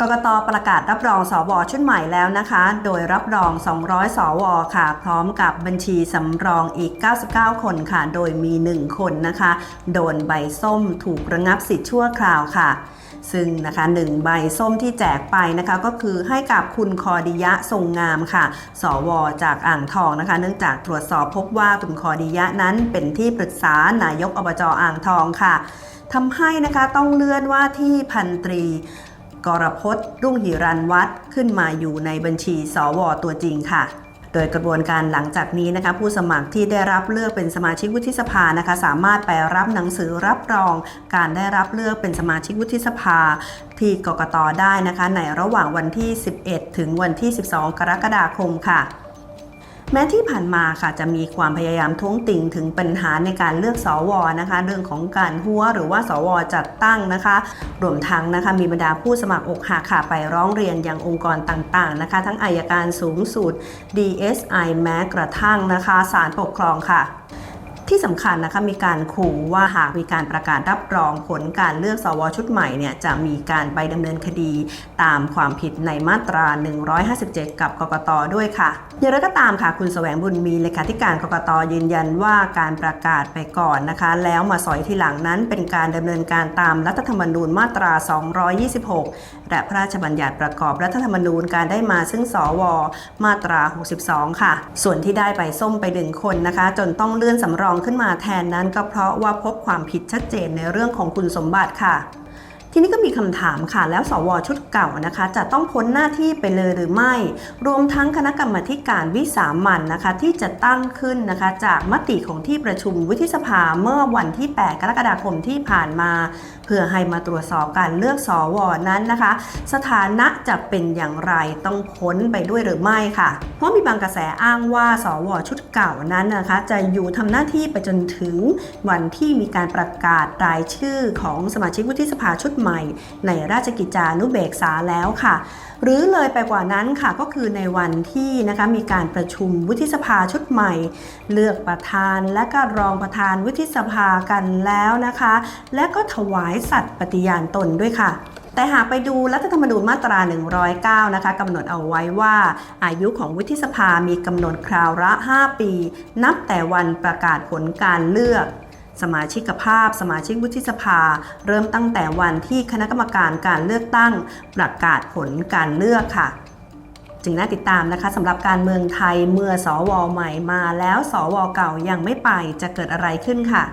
กกตประกาศรับรองสวชุดใหม่แล้วนะคะ โดยรับรอง 200 สว ค่ะ พร้อมกับบัญชีสำรองอีก 99 คนค่ะ โดยมี 1 คนนะคะ โดนใบส้มถูกระงับสิทธิ์ชั่วคราวค่ะซึ่งนะคะหนึ่งใบส้มที่แจกไปนะคะก็คือให้กับคุณคอดิยะทรงงามค่ะ สว จากอ่างทองนะคะ เนื่องจากตรวจสอบพบว่าคุณคอดิยะนั้นเป็นที่ปรึกษานายกอบจอ่างทองค่ะทำให้นะคะต้องเลื่อนว่าที่พันตรี กรพจน์ รุ่งหิรันวัฒน์ขึ้นมาอยู่ในบัญชีสวตัวจริงค่ะ โดยกระบวนการหลังจากนี้นะคะ ผู้สมัครที่ได้รับเลือกเป็นสมาชิกวุฒิสภานะคะ สามารถไปรับหนังสือรับรอง การได้รับเลือกเป็นสมาชิกวุฒิสภา ที่กกตได้นะคะ ในระหว่างวันที่ 11 ถึงวันที่ 12 กรกฎาคมค่ะ แม้ที่ผ่านมาค่ะจะมีความพยายามท้วงติ่งถึงปัญหาในการเลือกสวนะคะ เรื่องของการหัวหรือว่าสวจัดตั้งนะคะ รวมทั้งนะคะมีบรรดาผู้สมัครอกหักค่ะไปร้องเรียนยังองค์กรต่างๆนะคะ ทั้งอายการสูงสุด DSI แม้กระทั่งนะคะศาลปกครองค่ะ ที่สำคัญนะคะมีการขู่ว่าหากมีการประกาศรับรองผลการเลือกสวชุดใหม่เนี่ยจะมีการไปดำเนินคดีตามความผิดในมาตรา 157 กับกกตด้วยค่ะอย่างไรก็ตามค่ะคุณแสวงบุญมีเลขาธิการกกตยืนยันว่าการประกาศไปก่อนนะคะ แล้วมาสอยทีหลังนั้นเป็นการดำเนินการตามรัฐธรรมนูญมาตรา 226 และพระราชบัญญัติประกอบรัฐธรรมนูญการได้มาซึ่งสว มาตรา 62 ค่ะ ส่วนที่ได้ใบส้มไปหนึ่งคนนะคะ จนต้องเลื่อนสำรองขึ้นมาแทนนั้นก็เพราะว่าพบความผิดชัดเจนในเรื่องของคุณสมบัติค่ะ ทีนี้ก็มีคำถามค่ะ แล้วสวชุดเก่านะคะ จะต้องพ้นหน้าที่ไปเลยหรือไม่ รวมทั้งคณะกรรมการวิสามันนะคะ ที่จะตั้งขึ้นนะคะ จากมติของที่ประชุมวุฒิสภาเมื่อวันที่ 8 กรกฎาคมที่ผ่านมา เพื่อให้มาตรวจสอบการเลือกสวนั้นนะคะ สถานะจะเป็นอย่างไรต้องพ้นไปด้วยหรือไม่ค่ะ เพราะมีบางกระแสอ้างว่า สวชุดเก่านั้นนะคะ จะอยู่ทำหน้าที่ไปจนถึงวันที่มีการประกาศรายชื่อของสมาชิกวุฒิสภาชุดใหม่ ในราชกิจจานุเบกษาแล้วค่ะ หรือเลยไปกว่านั้นค่ะก็คือในวันที่นะคะมีการประชุมวุฒิสภาชุดใหม่ เลือกประธานและก็รองประธานวุฒิสภากันแล้วนะคะ และก็ถวายสัตย์ปฏิญาณตนด้วยค่ะแต่หากไปดูรัฐธรรมนูญมาตรา 109 นะคะกำหนดเอาไว้ว่า อายุของวุฒิสภามีกำหนดคราวละ 5 ปี นับแต่วันประกาศผลการเลือก สมาชิกภาพ สมาชิกวุฒิสภา เริ่มตั้งแต่วันที่คณะกรรมการการเลือกตั้งประกาศผลการเลือกค่ะจึงน่าติดตามนะคะสำหรับการเมืองไทยเมื่อสอวอใหม่มาแล้วสอวอเก่ายังไม่ไปจะเกิดอะไรขึ้นค่ะ